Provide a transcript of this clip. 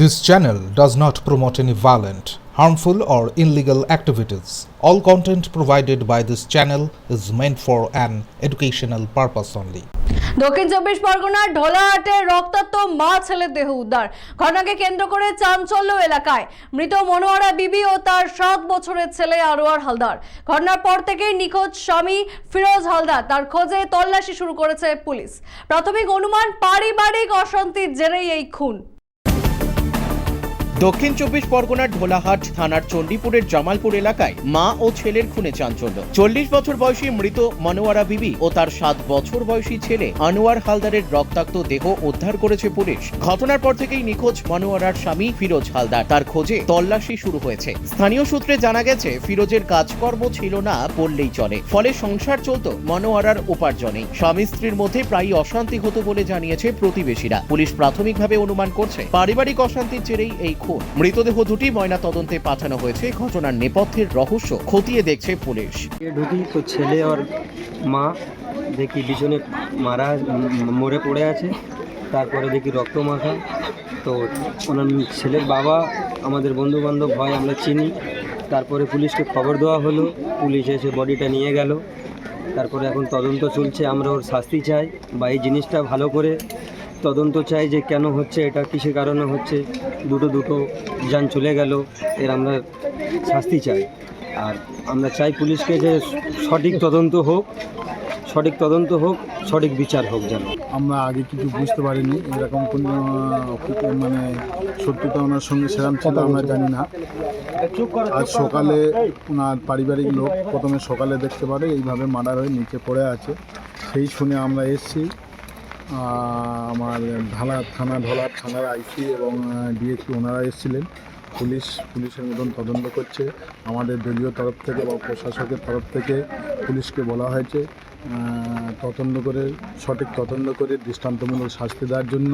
This channel does not promote any violent, harmful, or illegal activities. All content provided by this channel is meant for an educational purpose only. দক্ষিণ চব্বিশ পরগনার ঢোলাহাটে রক্তাক্ত মা ছেলের দেহ উদ্ধার। ঘটনাকে কেন্দ্র করে চাঞ্চল্য এলাকায়। মৃত মনোয়ারা বিবি ও তার সাত বছরের ছেলে আরোয়ার হালদার। ঘটনার পর থেকেই নিখোঁজ স্বামী ফিরোজ হালদার। তার খোঁজে তল্লাশি শুরু করেছে পুলিশ। প্রাথমিক অনুমান পারিবারিক অশান্তির জেরেই এই খুন। দক্ষিণ চব্বিশ পরগনার ঢোলাহাট থানার চণ্ডীপুরের জামালপুর এলাকায় মা ও ছেলের খুনে চাঞ্চল্য। চল্লিশ বছর বয়সী মৃত মনোয়ারা বিবি ও তার সাত বছর বয়সী ছেলে আনোয়ার হালদারের রক্তাক্ত দেহ উদ্ধার করেছে পুলিশ। ঘটনার পর থেকেই নিখোঁজ মনোয়ারার স্বামী ফিরোজ হালদার। তার খোঁজে তল্লাশি শুরু হয়েছে। স্থানীয় সূত্রে জানা গেছে, ফিরোজের কাজকর্ম ছিল না বললেই চলে। ফলে সংসার চলত মনোয়ারার উপার্জনে। স্বামী স্ত্রীর মধ্যে প্রায়ই অশান্তি হতো বলে জানিয়েছে প্রতিবেশীরা। পুলিশ প্রাথমিকভাবে অনুমান করছে, পারিবারিক অশান্তির জেরেই এই খুন। মৃতদেহ দুটি ময়না তদন্তে পাঠানো হয়েছে। ঘটনার নেপথ্যের রহস্য খতিয়ে দেখছে পুলিশ। তো ছেলে আর মা, দেখি পিছনে মারা, মরে পড়ে আছে। তারপরে দেখি রক্ত মাখা। তো ওনার ছেলের বাবা, আমাদের বন্ধু বান্ধব হয়, আমরা চিনি। তারপরে পুলিশকে খবর দেওয়া হলো। পুলিশ এসে বডিটা নিয়ে গেল। তারপরে এখন তদন্ত চলছে। আমরা ওর শাস্তি চাই বা এই জিনিসটা ভালো করে তদন্ত চাই যে কেন হচ্ছে এটা কিসের কারণে হচ্ছে দুটো দুটো যান চলে গেল এর আমরা শাস্তি চাই। আর আমরা চাই পুলিশকে যে সঠিক তদন্ত হোক সঠিক তদন্ত হোক সঠিক বিচার হোক যেন। আমরা আগে কিছু বুঝতে পারিনি এরকম কোনো মানে সত্যতা ওনার সঙ্গে সেরাম ছিল আমরা জানি না। আজ সকালে ওনার পারিবারিক লোক প্রথমে সকালে দেখতে পারে এইভাবে মার্ডার হয়ে নিচে পড়ে আছে। সেই শুনে আমরা এসেছি আমার ধানা থানা, ঢলা থানার আইসি এবং ডিএসপি ওনারা এসেছিলেন। পুলিশ, পুলিশের মতন তদন্ত করছে। আমাদের দলীয় তরফ থেকে বা প্রশাসকের তরফ থেকে পুলিশকে বলা হয়েছে তদন্ত করে, সঠিক তদন্ত করে দৃষ্টান্তমূলক শাস্তি দেওয়ার জন্য।